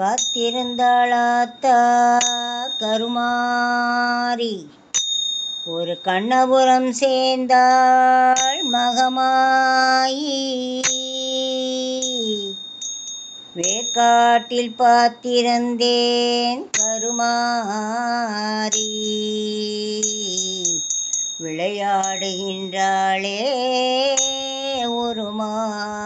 காத்திருந்தாளாத்தா கருமாரி. ஒரு கண்ணபுரம் சேர்ந்தாள் மகமாயி. வேர்காட்டில் பார்த்திருந்தேன் கருமாரி. விளையாடுகின்றாளே ஒரு மா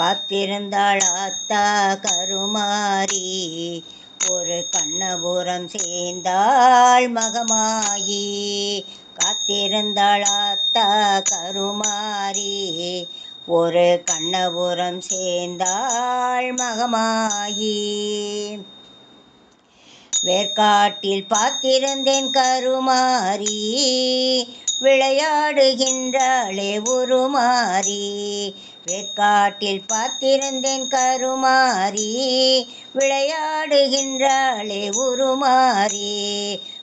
காத்திருந்தாள் அத்தா கருமாரி. ஒரு கண்ணபுரம் சேர்ந்தாள் மகமாயி. காத்திருந்தாள் அத்தா கருமாரி. ஒரு கண்ணபுரம் சேர்ந்தாள் மகமாயி. வேர்க்காட்டில் பார்த்திருந்தேன் கருமாரி. விளையாடுகின்றாளே உருமாறி வேர்க்காட்டில் பார்த்திருந்தேன் கருமாறி விளையாடுகின்றாளே உருமாறி.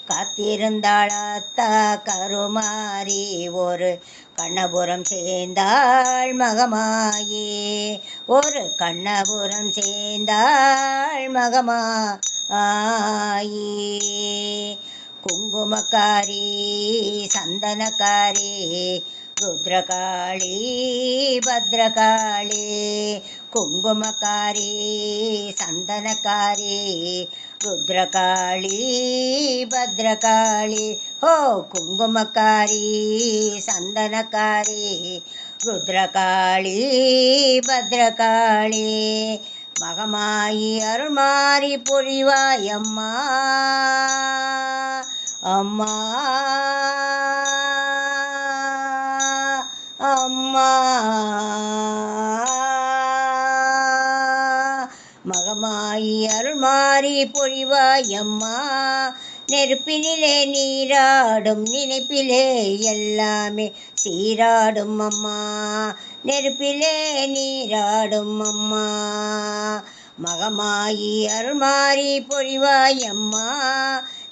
காத்திருந்தாள் அத்தா கருமாறி ஒரு கண்ணபுரம் சேர்ந்தாள் மகமாயே. ஒரு கண்ணபுரம் சேர்ந்தாள் மகமா ஆயி குங்குமக்காரி சந்தனக்காரி ருத்ரகாளி பத்ரகாளி குங்குமக்காரி சந்தனக்காரி ருத்ரகாளி பத்ரகாளி ஹோ குங்குமக்காரி சந்தனக்காரி ருத்ரகாளி பத்ரகாளி. மகமாயி அருள்மாறி பொழிவாயம்மா அம்மா. அம்மா. மகமாயி அருள்மாறி பொழிவாயம்மா. நெருப்பினிலே நீராடும் நினைப்பிலே எல்லாமே சீராடும் அம்மா. நெருப்பிலே நீராடும் அம்மா. மகமாயி அருள்மாறி பொழிவாயம்மா.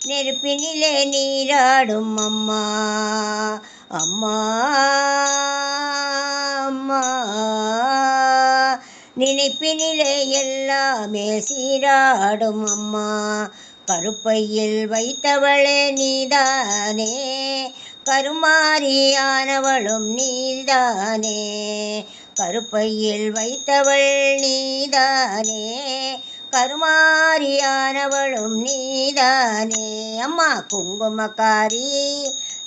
நெருப்பினிலே நீராடும் அம்மா. அம்மா. அம்மா. நினைப்பினிலே எல்லாமே சீராடும் அம்மா. கருப்பையில் வைத்தவளே நீதானே. கருமாரியானவளும் நீதானே. கருப்பையில் வைத்தவள் நீதானே. கருமாரியானவளும் நீதானே. அம்மா குங்குமக்காரி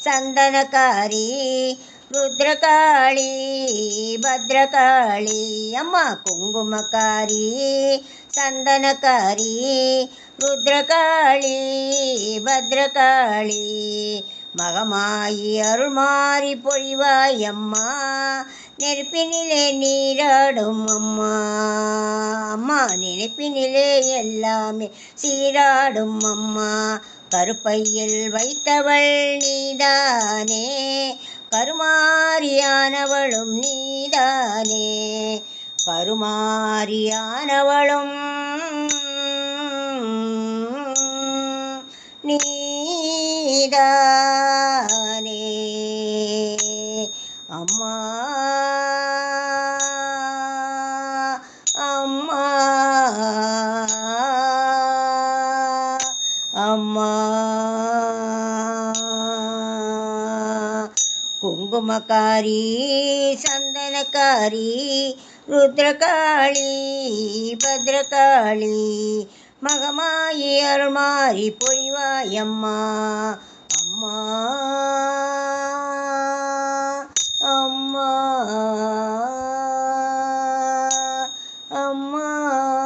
சந்தனக்காரி ருத்ரகாளி பத்ரகாளி அம்மா குங்குமக்காரி சந்தனக்காரி ருத்ரகாளி பத்ரகாளி மகமாயி அருள்மாறி பொழிவாய் அம்மா நெருப்பினிலே நீராடும் அம்மா அம்மா நினைப்பினிலே எல்லாமே சீராடும் அம்மா கருப்பையில் வைத்தவள் நீதானே கருமாரியானவளும் நீதானே. கருமாரியானவளும் நீதானே. அம்மா அம்மா அம்மா. குங்குமக்காரி சந்தனக்காரி ருத்ரகாளி பத்ரகாளி மகமாயி அருள்மாறி பொழிவாயம்மா. அம்மா அம்மா அம்மா.